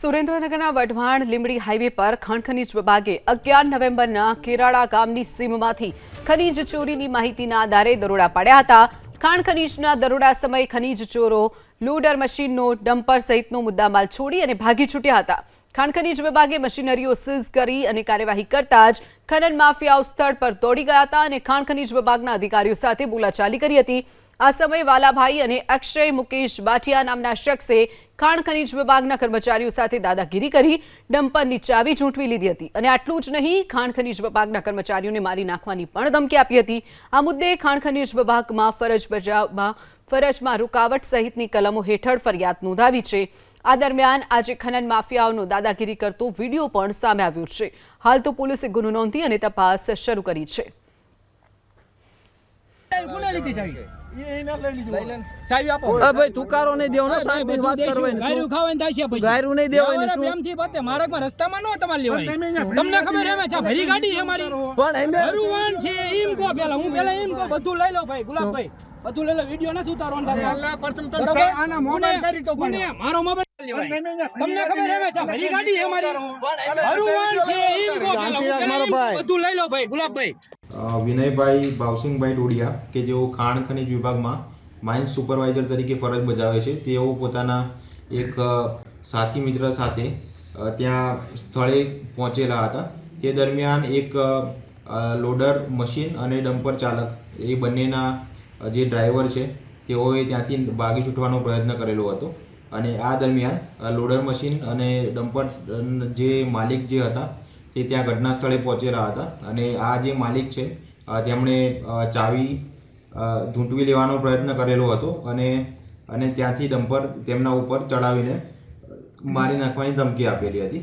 સુરેન્દ્રનગરના વઢવાણ લીમડી હાઈવે પર ખણખનીજ વિભાગે અગિયાર નવેમ્બરના કેરાળા ગામની સીમમાંથી ખનીજ ચોરીની માહિતીના આધારે દરોડા પાડ્યા હતા. ખાણ દરોડા સમયે ખનીજ ચોરો, લોડર મશીનનો ડમ્પર સહિતનો મુદ્દામાલ છોડી અને ભાગી છૂટ્યા હતા. ખાણ ખનીજ વિભાગે મશીનરીઓ સીઝ કરી અને કાર્યવાહી કરતા જ ખનન માફિયાઓ સ્થળ પર દોડી ગયા હતા અને ખાણ ખનીજ વિભાગના અધિકારીઓ સાથે બોલાચાલી કરી હતી. આ સમયે વાલાભાઈ અને અક્ષય મુકેશ બાઠિયા નામના શખ્સે ખાણ ખનીજ વિભાગના કર્મચારીઓ સાથે દાદાગીરી કરી, ડમ્પરની ચાવી ઝૂંટવી લીધી હતી અને આટલું જ નહીં, ખાણ ખનીજ વિભાગના કર્મચારીઓને મારી નાખવાની પણ ધમકી આપી હતી. આ મુદ્દે ખાણ ખનીજ વિભાગમાં ફરજ બજાવમાં ફરજમાં રૂકાવટ સહિતની કલમો હેઠળ ફરિયાદ નોંધાવી છે. આ દરમિયાન આજે ખનન માફિયાઓનો દાદાગીરી કરતો વીડિયો પણ સામે આવ્યો છે. હાલ તો પોલીસે ગુનો નોંધી અને તપાસ શરૂ કરી છે. કોને લીધી ચાવી મારી. ગુલાબભાઈ મોબાઈલ તમને ખબર ચા ભરી ગાડી મારી. છે એમ. બધું લઈ લો ભાઈ. વિનયભાઈ, ભાવસિંહભાઈ ડોડિયા કે જેઓ ખાણ ખનિજ વિભાગમાં માઇન્સ સુપરવાઇઝર તરીકે ફરજ બજાવે છે, તેઓ પોતાના એક સાથી મિત્ર સાથે ત્યાં સ્થળે પહોંચેલા હતા. તે દરમિયાન એક લોડર મશીન અને ડમ્પર ચાલક એ બંનેના જે ડ્રાઈવર છે, તેઓએ ત્યાંથી ભાગી છૂટવાનો પ્રયત્ન કરેલો હતો. અને આ દરમિયાન લોડર મશીન અને ડમ્પર જે માલિક જે હતા તે ત્યાં ઘટના સ્થળે પહોંચેલા હતા. અને આ જે માલિક છે તેમણે ચાવી ઝૂંટવી લેવાનો પ્રયત્ન કરેલો હતો અને અને ત્યાંથી ડમ્પર તેમના ઉપર ચડાવીને મારી નાખવાની ધમકી આપેલી હતી.